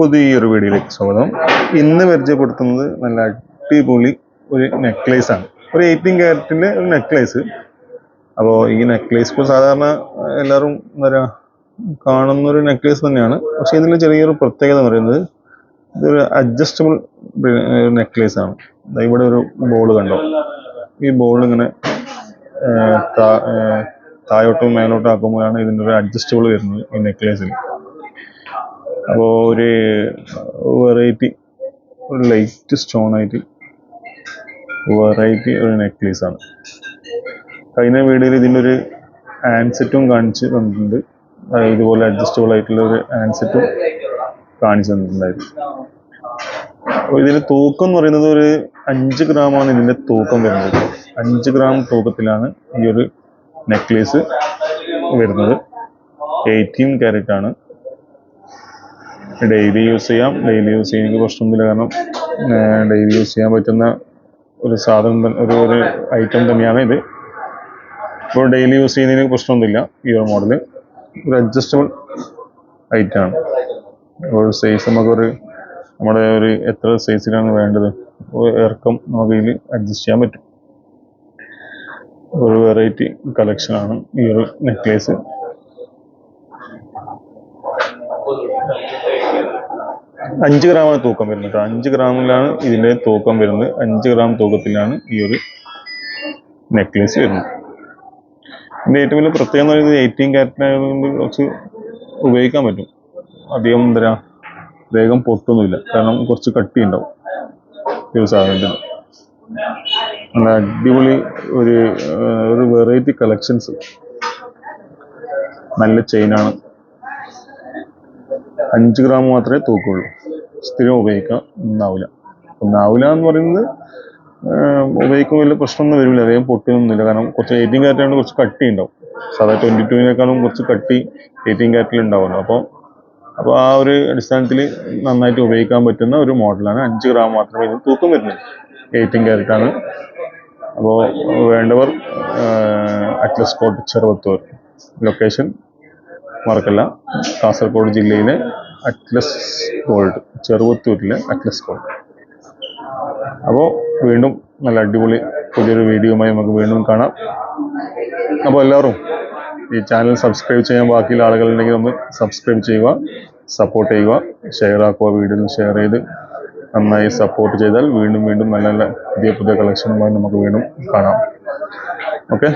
പുതിയൊരു വീഡിയോയിലേക്ക് സ്വാഗതം. ഇന്ന് പരിചയപ്പെടുത്തുന്നത് നല്ല അടിപൊളി ഒരു നെക്ലേസ് ആണ്. ഒരു എയ്റ്റീൻ ക്യാരറ്റിന്റെ ഒരു നെക്ലേസ് അപ്പോൾ ഈ നെക്ലേസ് ഇപ്പോൾ സാധാരണ എല്ലാവരും എന്താ പറയുക കാണുന്ന ഒരു നെക്ലേസ് തന്നെയാണ്. പക്ഷേ ഇതിൽ ചെറിയൊരു പ്രത്യേകത എന്ന് പറയുന്നത് ഇതൊരു അഡ്ജസ്റ്റബിൾ നെക്ലേസ് ആണ്. ഇവിടെ ഒരു ബോൾ കണ്ടോ? ഈ ബോൾ ഇങ്ങനെ താഴോട്ടും മേലോട്ടും ആക്കുമ്പോഴാണ് ഇതിന്റെ ഒരു അഡ്ജസ്റ്റബിൾ വരുന്നത് ഈ നെക്ലേസിൽ അപ്പോൾ ഒരു വെറൈറ്റി ഒരു ലൈറ്റ് സ്റ്റോൺ ആയിട്ട് വെറൈറ്റി ഒരു നെക്ലേസ് ആണ്. കഴിഞ്ഞ വീഡിയോയിൽ ഇതിന്റെ ഒരു ആൻസെറ്റും കാണിച്ച് തന്നിട്ടുണ്ട്. ഇതുപോലെ അഡ്ജസ്റ്റബിൾ ആയിട്ടുള്ള ഒരു ആൻസെറ്റും കാണിച്ചു തന്നിട്ടുണ്ടായിരുന്നു. ഇതിന് തൂക്കം എന്ന് പറയുന്നത് ഒരു അഞ്ച് ഗ്രാമാണ് ഇതിന്റെ തൂക്കം വരുന്നത്. അഞ്ച് ഗ്രാം തൂക്കത്തിലാണ് ഈ ഒരു നെക്ലേസ് വരുന്നത്. എയ്റ്റീൻ ക്യാരറ്റ് ആണ്. ഡെയിലി യൂസ് ചെയ്യാം. ഡെയിലി യൂസ് ചെയ്യാൻ എനിക്ക് പ്രശ്നമൊന്നുമില്ല. കാരണം ഡെയിലി യൂസ് ചെയ്യാൻ പറ്റുന്ന ഒരു സാധനം ഒരു ഒരു ഐറ്റം തന്നെയാണ് ഇത്. ഇപ്പോൾ ഡെയിലി യൂസ് ചെയ്യുന്നതിന് പ്രശ്നമൊന്നുമില്ല. ഈ ഒരു മോഡൽ ഒരു അഡ്ജസ്റ്റബിൾ ഐറ്റം ആണ്. ഒരു സൈസ് നമുക്കൊരു നമ്മുടെ ഒരു എത്ര സൈസിലാണ് വേണ്ടത്? ഇറക്കം നമുക്ക് ഇതിൽ അഡ്ജസ്റ്റ് ചെയ്യാൻ പറ്റും. ഒരു വെറൈറ്റി കളക്ഷനാണ് ഈ ഒരു നെക്ലേസ് അഞ്ച് ഗ്രാമാണ് തൂക്കം വരുന്നത് കേട്ടോ. അഞ്ച് ഗ്രാമിലാണ് ഇതിന്റെ തൂക്കം വരുന്നത്. അഞ്ച് ഗ്രാം തൂക്കത്തിലാണ് ഈ ഒരു നെക്ലേസ് വരുന്നത്. ഇതിന്റെ ഏറ്റവും വലിയ പ്രത്യേകത എന്ന് പറയുന്നത് എയ്റ്റീൻ ക്യാരറ്റിനായതുകൊണ്ട് കുറച്ച് ഉപയോഗിക്കാൻ പറ്റും. അധികം എന്താ വേഗം പൊട്ടൊന്നുമില്ല. കാരണം കുറച്ച് കട്ടി ഉണ്ടാവും ഈ ഒരു സാധനത്തിന്. നല്ല അടിപൊളി ഒരു ഒരു വെറൈറ്റി കളക്ഷൻസ് നല്ല ചെയിനാണ് അഞ്ച് ഗ്രാം മാത്രമേ തൂക്കുള്ളൂ. സ്ഥിരം ഉപയോഗിക്കാം ഒന്നാവില്ല ഒന്നാവില്ല എന്ന് പറയുന്നത് ഉപയോഗിക്കുമ്പോൾ വലിയ പ്രശ്നമൊന്നും വരില്ല. വേഗം പൊട്ടിയൊന്നുമില്ല കാരണം കുറച്ച് എയ്റ്റീൻ ക്യാരറ്റാണ് കുറച്ച് കട്ടി ഉണ്ടാവും. സാധാ ട്വന്റി ടുവിനേക്കാളും കുറച്ച് കട്ടി എയ്റ്റീൻ കാറ്റിൽ ഉണ്ടാവുമല്ലോ. അപ്പോൾ അപ്പോൾ ആ ഒരു അടിസ്ഥാനത്തിൽ നന്നായിട്ട് ഉപയോഗിക്കാൻ പറ്റുന്ന ഒരു മോഡലാണ് അഞ്ച് ഗ്രാം മാത്രമേ ഇതിന് തൂക്കം വരുന്നുള്ളൂ. എയ്റ്റീൻ ക്യാരറ്റ് ആണ് അപ്പോൾ വേണ്ടവർ അറ്റ്ലസ് കോട്ട് ചെറുവത്തൂർ. ലൊക്കേഷൻ മറക്കല്ല. കാസർഗോഡ് ജില്ലയിലെ അറ്റ്ലസ് ഗോൾഡ് ചെറുവത്തൂരിലെ അറ്റ്ലസ് ഗോൾഡ് അപ്പോൾ വീണ്ടും നല്ല അടിപൊളി പുതിയൊരു വീഡിയോയുമായി നമുക്ക് വീണ്ടും കാണാം. അപ്പോൾ എല്ലാവരും ഈ ചാനൽ സബ്സ്ക്രൈബ് ചെയ്യാൻ ബാക്കിയുള്ള ആളുകളുണ്ടെങ്കിൽ ഒന്ന് സബ്സ്ക്രൈബ് ചെയ്യുക സപ്പോർട്ട് ചെയ്യുക ഷെയർ ആക്കുക വീഡിയോ ഷെയർ ചെയ്ത് നന്നായി സപ്പോർട്ട് ചെയ്താൽ വീണ്ടും വീണ്ടും നല്ല നല്ല പുതിയ പുതിയ കളക്ഷനുമായി നമുക്ക് വീണ്ടും കാണാം. ഓക്കെ